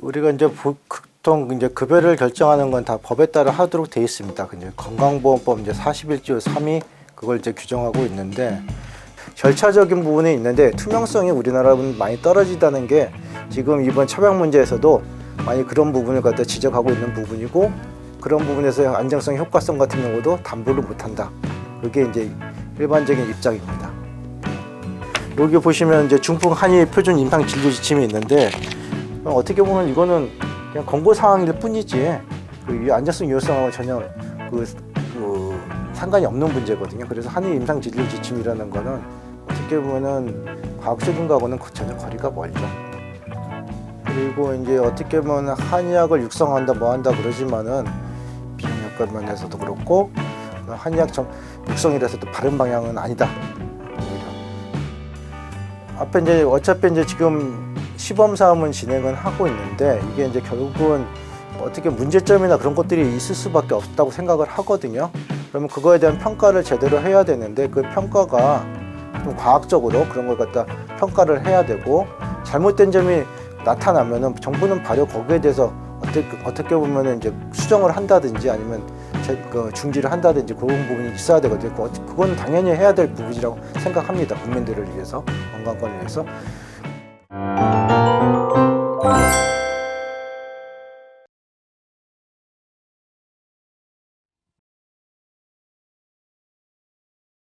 우리가 이제 보통 이제 급여를 결정하는 건 다 법에 따라 하도록 돼 있습니다. 이제 건강보험법 이제 41조 3이 그걸 이제 규정하고 있는데 절차적인 부분이 있는데 투명성이 우리나라는 많이 떨어지다는 게 지금 이번 처방 문제에서도 많이 그런 부분을 갖다 지적하고 있는 부분이고 그런 부분에서 안정성, 효과성 같은 경우도 담보를 못한다. 그게 이제 일반적인 입장입니다. 여기 보시면 이제 중풍 한의 표준 임상 진료 지침이 있는데 어떻게 보면 이거는 그냥 권고 사항일 뿐이지 그 안전성 유효성하고 전혀 그, 그 상관이 없는 문제거든요. 그래서 한의 임상 진료 지침이라는 거는 어떻게 보면은 과학적인 거하고는 전혀 거리가 멀죠. 그리고 이제 어떻게 보면 한의학을 육성한다 뭐 한다 그러지만은 비용효과 면에서도 그렇고 한의학 정 육성이라 해서 또 바른 방향은 아니다. 앞에 이제 어차피 이제 지금 시범 사업은 진행은 하고 있는데 이게 이제 결국은 어떻게 문제점이나 그런 것들이 있을 수밖에 없다고 생각을 하거든요. 그러면 그거에 대한 평가를 제대로 해야 되는데 그 평가가 좀 과학적으로 그런 걸 갖다 평가를 해야 되고 잘못된 점이 나타나면은 정부는 바로 거기에 대해서 어떻게 어떻게 보면은 이제 수정을 한다든지 아니면 제, 그 중지를 한다든지 그런 부분이 있어야 되거든요. 그건 당연히 해야 될 부분이라고 생각합니다. 국민들을 위해서 건강권을 위해서.